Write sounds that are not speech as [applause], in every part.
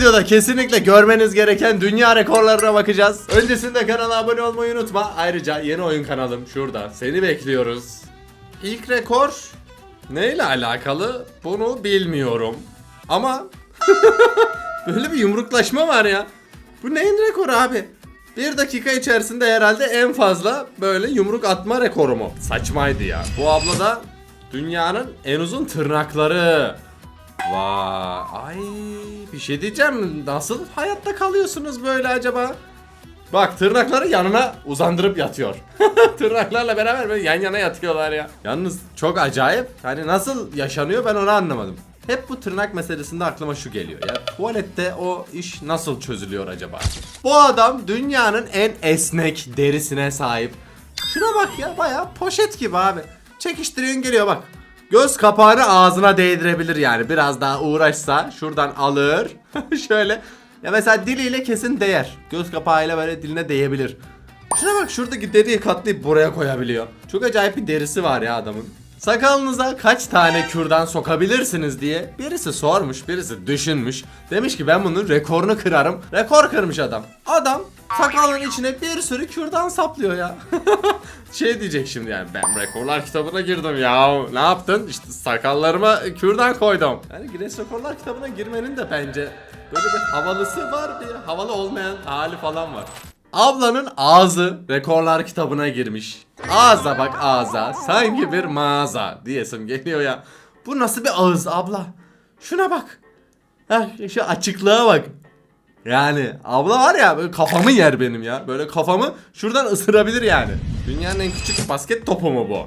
videoda kesinlikle görmeniz gereken dünya rekorlarına bakacağız. Öncesinde kanala abone olmayı unutma. Ayrıca yeni oyun kanalım şurada. Seni bekliyoruz. İlk rekor neyle alakalı bunu bilmiyorum. Ama [laughs] böyle bir yumruklaşma var ya. Bu neyin rekoru abi? Bir dakika içerisinde herhalde en fazla böyle yumruk atma rekoru mu? Saçmaydı ya. Bu abla da dünyanın en uzun tırnakları. Vay, ay bir şey diyeceğim. Nasıl hayatta kalıyorsunuz böyle acaba? Bak tırnakları yanına uzandırıp yatıyor. [laughs] Tırnaklarla beraber böyle yan yana yatıyorlar ya. Yalnız çok acayip. Hani nasıl yaşanıyor ben onu anlamadım. Hep bu tırnak meselesinde aklıma şu geliyor ya. Tuvalette o iş nasıl çözülüyor acaba? Bu adam dünyanın en esnek derisine sahip. Şuna bak ya bayağı poşet gibi abi. Çekiştiriyorsun geliyor bak. Göz kapağını ağzına değdirebilir yani. Biraz daha uğraşsa şuradan alır. [laughs] Şöyle. Ya mesela diliyle kesin değer. Göz kapağıyla böyle diline değebilir. Şuna bak şuradaki deriyi katlayıp buraya koyabiliyor. Çok acayip bir derisi var ya adamın. Sakalınıza kaç tane kürdan sokabilirsiniz diye birisi sormuş, birisi düşünmüş. Demiş ki ben bunun rekorunu kırarım. Rekor kırmış adam. Adam sakalın içine bir sürü kürdan saplıyor ya. [laughs] şey diyecek şimdi yani ben rekorlar kitabına girdim ya. Ne yaptın? İşte sakallarıma kürdan koydum. Yani Guinness Rekorlar kitabına girmenin de bence böyle bir havalısı var bir havalı olmayan hali falan var. Ablanın ağzı rekorlar kitabına girmiş. Ağza bak ağza. Sanki bir mağaza diyesim geliyor ya. Bu nasıl bir ağız abla? Şuna bak. Heh, şu açıklığa bak. Yani abla var ya böyle kafamı yer benim ya. Böyle kafamı şuradan ısırabilir yani. Dünyanın en küçük basket topu mu bu?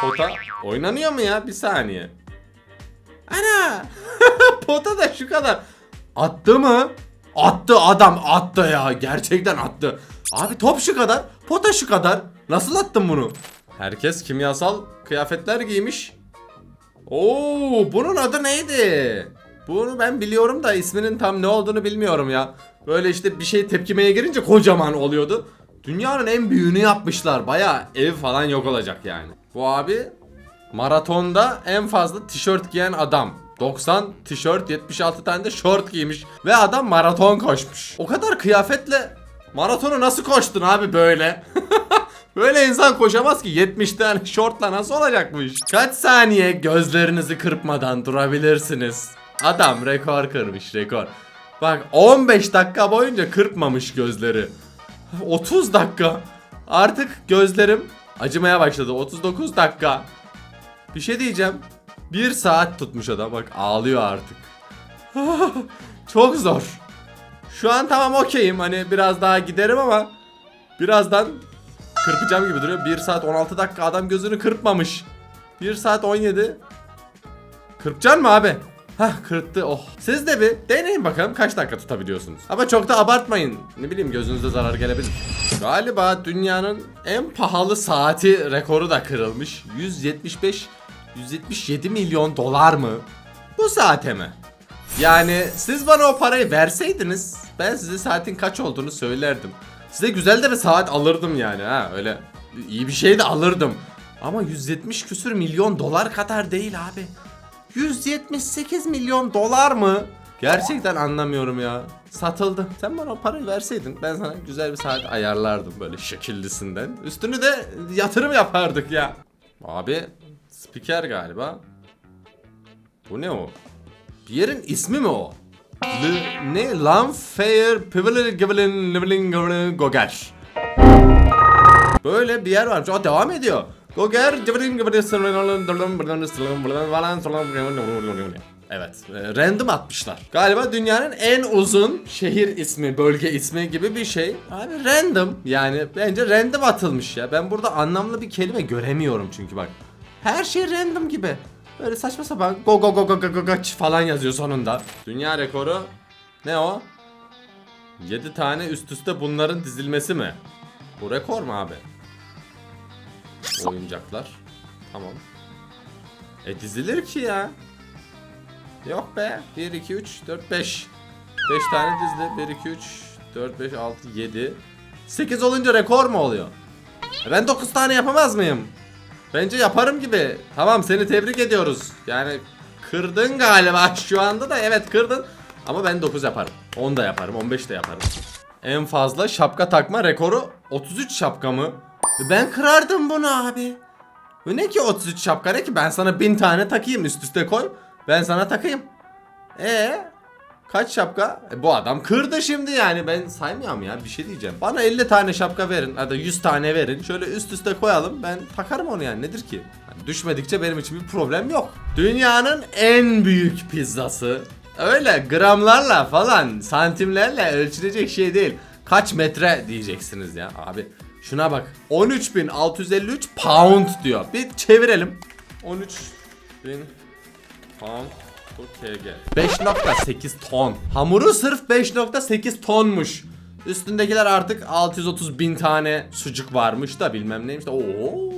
Pota oynanıyor mu ya? Bir saniye. Ana! [laughs] Pota da şu kadar. Attı mı? Attı adam attı ya. Gerçekten attı. Abi top şu kadar. Pota şu kadar. Nasıl attın bunu? Herkes kimyasal kıyafetler giymiş. Oo, bunun adı neydi? Bunu ben biliyorum da isminin tam ne olduğunu bilmiyorum ya. Böyle işte bir şey tepkimeye girince kocaman oluyordu. Dünyanın en büyüğünü yapmışlar. Baya ev falan yok olacak yani. Bu abi maratonda en fazla tişört giyen adam. 90 tişört 76 tane de şort giymiş ve adam maraton koşmuş. O kadar kıyafetle maratonu nasıl koştun abi böyle? [laughs] Böyle insan koşamaz ki 70 tane şortla nasıl olacakmış? Kaç saniye gözlerinizi kırpmadan durabilirsiniz? Adam rekor kırmış rekor. Bak 15 dakika boyunca kırpmamış gözleri. 30 dakika. Artık gözlerim acımaya başladı. 39 dakika. Bir şey diyeceğim. Bir saat tutmuş adam bak ağlıyor artık. [laughs] Çok zor. Şu an tamam okeyim hani biraz daha giderim ama birazdan kırpacağım gibi duruyor. 1 saat 16 dakika adam gözünü kırpmamış. 1 saat 17. Kırpacaksın mı abi? Hah kırptı oh. Siz de bir deneyin bakalım kaç dakika tutabiliyorsunuz. Ama çok da abartmayın. Ne bileyim gözünüze zarar gelebilir. Galiba dünyanın en pahalı saati rekoru da kırılmış. 175 177 milyon dolar mı? Bu saate mi? Yani siz bana o parayı verseydiniz ben size saatin kaç olduğunu söylerdim. Size güzel de bir saat alırdım yani ha öyle iyi bir şey de alırdım. Ama 170 küsür milyon dolar kadar değil abi. 178 milyon dolar mı? Gerçekten anlamıyorum ya. Satıldı. Sen bana o parayı verseydin ben sana güzel bir saat ayarlardım böyle şekillisinden. Üstünü de yatırım yapardık ya. Abi spiker galiba. Bu ne o? Bir yerin ismi mi o? L ne? Lanfair Givelin Goger. Böyle bir yer varmış. O devam ediyor. Goger Evet, e, random atmışlar. Galiba dünyanın en uzun şehir ismi, bölge ismi gibi bir şey. Abi random yani bence random atılmış ya. Ben burada anlamlı bir kelime göremiyorum çünkü bak. Her şey random gibi. Böyle saçma sapan go go go go go go go falan yazıyor sonunda. Dünya rekoru ne o? 7 tane üst üste bunların dizilmesi mi? Bu rekor mu abi? Oyuncaklar. Tamam. E dizilir ki ya. Yok be. 1 2 3 4 5. 5 tane dizili. 1 2 3 4 5 6 7. 8 olunca rekor mu oluyor? E ben 9 tane yapamaz mıyım? Bence yaparım gibi. Tamam seni tebrik ediyoruz. Yani kırdın galiba [laughs] şu anda da evet kırdın. Ama ben 9 yaparım. 10 da yaparım. 15 de yaparım. En fazla şapka takma rekoru 33 şapka mı? Ben kırardım bunu abi. Bu ne ki 33 şapka ne ki? Ben sana 1000 tane takayım üst üste koy. Ben sana takayım. E Kaç şapka? E, bu adam kırdı şimdi yani. Ben saymıyorum ya bir şey diyeceğim. Bana 50 tane şapka verin. Hadi 100 tane verin. Şöyle üst üste koyalım. Ben takarım onu yani. Nedir ki? Hani düşmedikçe benim için bir problem yok. Dünyanın en büyük pizzası. Öyle gramlarla falan santimlerle ölçülecek şey değil. Kaç metre diyeceksiniz ya abi. Şuna bak. 13.653 pound diyor. Bir çevirelim. 13.000 pound kg. 5.8 ton. Hamuru sırf 5.8 tonmuş. Üstündekiler artık 630 bin tane sucuk varmış da bilmem neymiş de. Oo!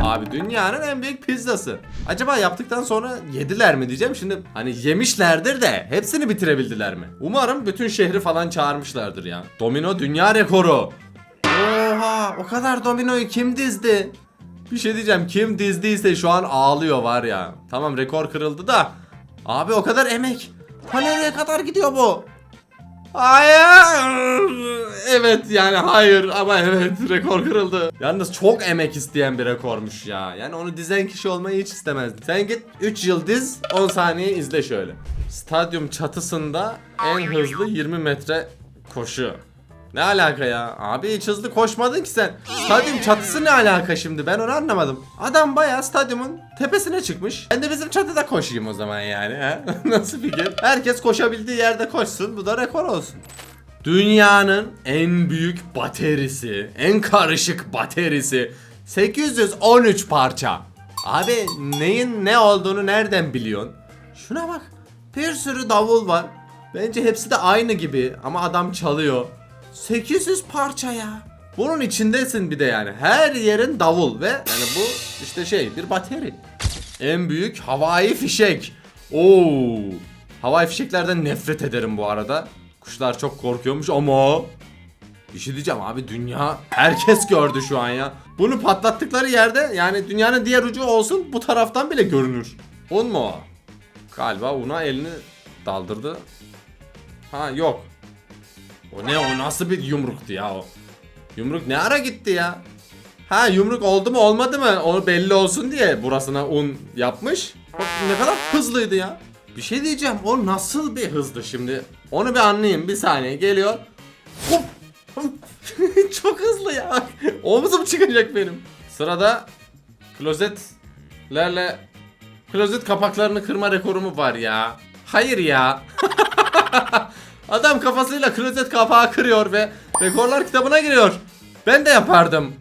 Abi dünyanın en büyük pizzası. Acaba yaptıktan sonra yediler mi diyeceğim. Şimdi hani yemişlerdir de hepsini bitirebildiler mi? Umarım bütün şehri falan çağırmışlardır ya. Domino dünya rekoru. O kadar dominoyu kim dizdi? Bir şey diyeceğim kim dizdiyse şu an ağlıyor var ya. Tamam rekor kırıldı da. Abi o kadar emek. Ta nereye kadar gidiyor bu? Hayır. Evet yani hayır ama evet [laughs] rekor kırıldı. Yalnız çok emek isteyen bir rekormuş ya. Yani onu dizen kişi olmayı hiç istemezdim. Sen git 3 yıl diz 10 saniye izle şöyle. Stadyum çatısında en hızlı 20 metre koşu. Ne alaka ya? Abi hiç hızlı koşmadın ki sen. Stadyum çatısı ne alaka şimdi? Ben onu anlamadım. Adam bayağı stadyumun tepesine çıkmış. Ben de bizim çatıda koşayım o zaman yani. He? [laughs] Nasıl fikir? Herkes koşabildiği yerde koşsun. Bu da rekor olsun. Dünyanın en büyük baterisi, en karışık baterisi 813 parça. Abi neyin ne olduğunu nereden biliyorsun? Şuna bak. Bir sürü davul var. Bence hepsi de aynı gibi ama adam çalıyor. 800 parça ya. Bunun içindesin bir de yani. Her yerin davul ve yani bu işte şey bir bateri. En büyük havai fişek. Oo. Havai fişeklerden nefret ederim bu arada. Kuşlar çok korkuyormuş ama bir şey diyeceğim abi dünya herkes gördü şu an ya. Bunu patlattıkları yerde yani dünyanın diğer ucu olsun bu taraftan bile görünür. Un mu o? Galiba una elini daldırdı. Ha yok. O ne o nasıl bir yumruktu ya o? Yumruk ne ara gitti ya? Ha yumruk oldu mu olmadı mı? O belli olsun diye burasına un yapmış. Bak ne kadar hızlıydı ya. Bir şey diyeceğim o nasıl bir hızdı şimdi? Onu bir anlayayım bir saniye geliyor. Hop. [laughs] Çok hızlı ya. Omuzum çıkacak benim. Sırada klozetlerle klozet kapaklarını kırma rekorumu var ya. Hayır ya. [laughs] Adam kafasıyla klozet kapağı kırıyor ve rekorlar kitabına giriyor. Ben de yapardım.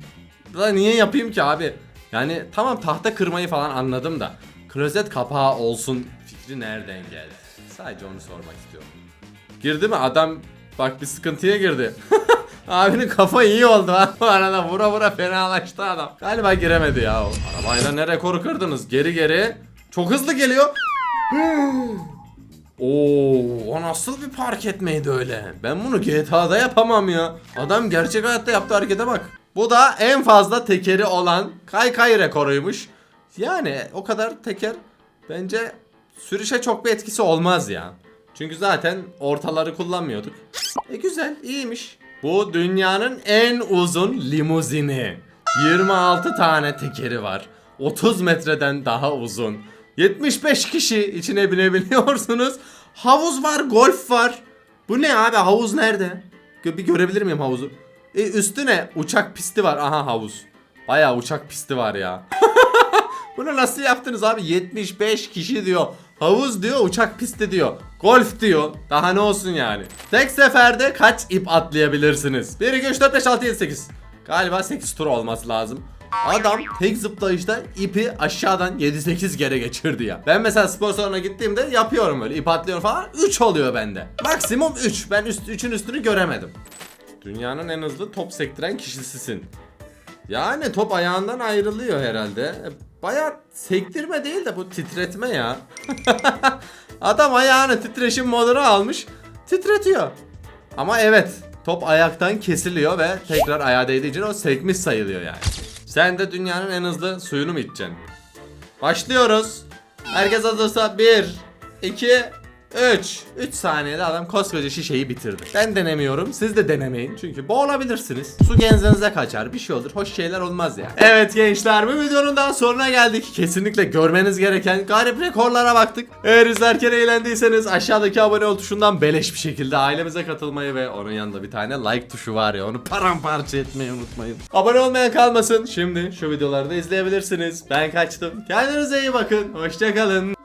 Da niye yapayım ki abi? Yani tamam tahta kırmayı falan anladım da klozet kapağı olsun fikri nereden geldi? Sadece onu sormak istiyorum. Girdi mi adam bak bir sıkıntıya girdi. [laughs] Abinin kafa iyi oldu ha. Bu arada vura vura fenalaştı adam. Galiba giremedi ya. Arabayla ne rekoru kırdınız? Geri geri. Çok hızlı geliyor. Oo, o nasıl bir park etmeydi öyle? Ben bunu GTA'da yapamam ya. Adam gerçek hayatta yaptığı harekete bak. Bu da en fazla tekeri olan kaykay rekoruymuş. Yani o kadar teker bence sürüşe çok bir etkisi olmaz ya. Çünkü zaten ortaları kullanmıyorduk. E güzel, iyiymiş. Bu dünyanın en uzun limuzini. 26 tane tekeri var. 30 metreden daha uzun. 75 kişi içine binebiliyorsunuz. Havuz var, golf var. Bu ne abi? Havuz nerede? Bir görebilir miyim havuzu? E üstüne uçak pisti var. Aha havuz. Bayağı uçak pisti var ya. [laughs] Bunu nasıl yaptınız abi? 75 kişi diyor. Havuz diyor, uçak pisti diyor. Golf diyor. Daha ne olsun yani? Tek seferde kaç ip atlayabilirsiniz? 1, 2, 3, 4, 5, 6, 7, 8. Galiba 8 tur olması lazım. Adam tek zıplayışta ipi aşağıdan 7-8 kere geçirdi ya. Ben mesela spor salonuna gittiğimde yapıyorum öyle ip atlıyorum falan 3 oluyor bende. Maksimum 3. Ben üst, 3'ün üstünü göremedim. Dünyanın en hızlı top sektiren kişisisin. Yani top ayağından ayrılıyor herhalde. Baya sektirme değil de bu titretme ya. [laughs] Adam ayağını titreşim moduna almış. Titretiyor. Ama evet top ayaktan kesiliyor ve tekrar ayağa değdiği için o sekmiş sayılıyor yani. Sen de dünyanın en hızlı suyunu mu içeceksin? Başlıyoruz. Herkes hazırsa 1, 2, 3. 3 saniyede adam koskoca şişeyi bitirdi. Ben denemiyorum. Siz de denemeyin. Çünkü boğulabilirsiniz. Su genzinize kaçar. Bir şey olur. Hoş şeyler olmaz ya. Evet gençler bu videonun daha sonuna geldik. Kesinlikle görmeniz gereken garip rekorlara baktık. Eğer izlerken eğlendiyseniz aşağıdaki abone ol tuşundan beleş bir şekilde ailemize katılmayı ve onun yanında bir tane like tuşu var ya onu paramparça etmeyi unutmayın. Abone olmayan kalmasın. Şimdi şu videoları da izleyebilirsiniz. Ben kaçtım. Kendinize iyi bakın. Hoşçakalın.